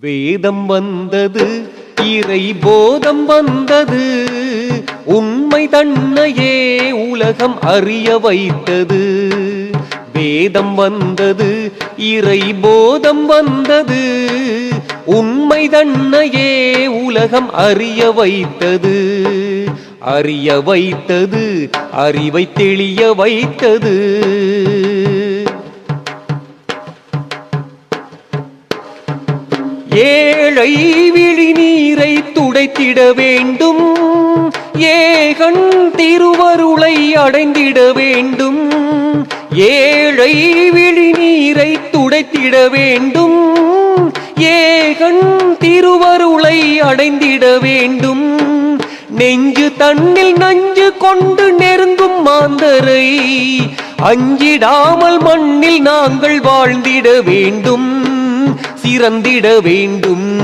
வேதம் வந்தது இறை போதம் வந்தது உண்மை தன்னையே உலகம் அறிய வைத்தது. வேதம் வந்தது இறை போதம் வந்தது உண்மை தன்னையே உலகம் அறிய வைத்தது. அறிய வைத்தது அறிவை தெளிய வைத்தது. ஏழை விழி நீரை துடைத்திட வேண்டும். ஏகன் திருவருளை அடைந்திட வேண்டும். ஏழை விழி நீரை துடைத்திட வேண்டும். ஏகன் திருவருளை அடைந்திட வேண்டும். நெஞ்சு தன்னில் நஞ்சு கொண்டு நெருங்கும் மாந்தரை. அஞ்சிடாமல் மண்ணில் நாங்கள் வாழ்ந்திட வேண்டும். சிறந்திட வேண்டும்.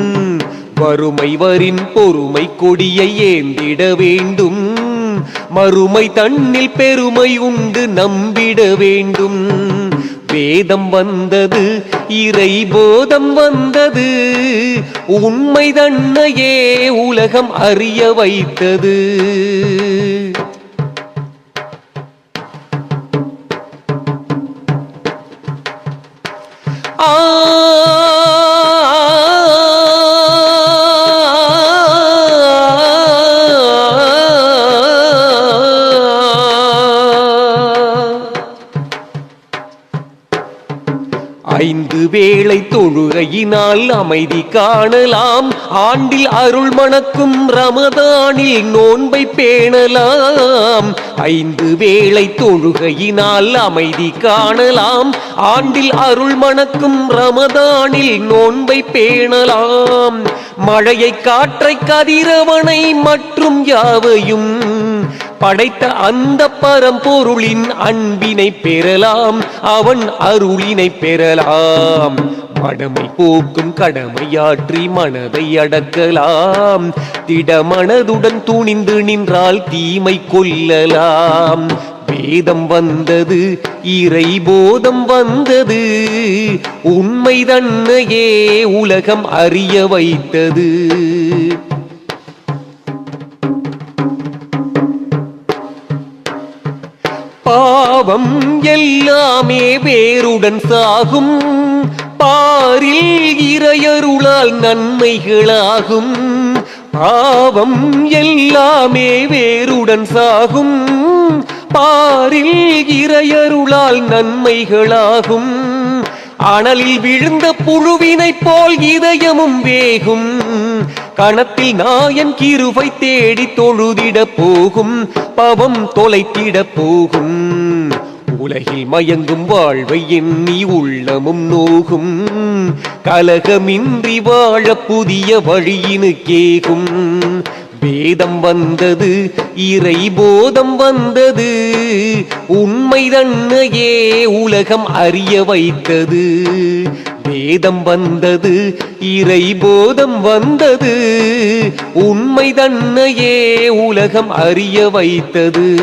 வறுமை வரின் பொறுமை கொடியை ஏந்திட வேண்டும். மறுமை தன்னில் பெருமை உண்டு நம்பிட வேண்டும். வேதம் வந்தது இறை போதம் வந்தது. உண்மை தன்னையே உலகம் அறிய வைத்தது. ஐந்து வேளை தொழுகையினால் அமைதி காணலாம். ஆண்டில் அருள் மணக்கும் ரமதானில் நோன்பை பேணலாம். ஐந்து வேளை தொழுகையினால் அமைதி காணலாம். ஆண்டில் அருள் மணக்கும் ரமதானில் நோன்பை பேணலாம். மழையை காற்றை கதிரவனை மற்றும் யாவையும் படைத்த அந்த பரம்பொருளின் அன்பினை பெறலாம் அவன் அருளினை பெறலாம். மடமை போக்கும் கடமையாற்றி மனதை அடக்கலாம். திடமனதுடன் துணிந்து நின்றால் தீமை கொல்லலாம். வேதம் வந்தது இறை போதம் வந்தது. உண்மை தன்னையே உலகம் அறிய வைத்தது. பாவம் எல்லாமே வேருடன் சாகும். பாரில் இறையருளால் நன்மைகளாகும். பாவம் எல்லாமே வேருடன் சாகும். பாரில் இறையருளால் நன்மைகளாகும். அனலில் விழுந்த புழுவினைப் போல் இதயமும் வேகும். கணத்தில் நாயன் கிருவை தேடி தொழுதிட போகும். பவம் தொலைத்திட போகும். உலகில் மயங்கும் வாழ்வை எண்ணி உள்ளமும் நோகும். கலகமின்றி வாழ புதிய வழியினு கேகும். வேதம் வந்தது இறை போதம் வந்தது. உண்மை தன்னையே உலகம் அறிய வைத்தது. வேதம் வந்தது இறை போதம் வந்தது. உண்மை தன்னையே உலகம் அறிய வைத்தது.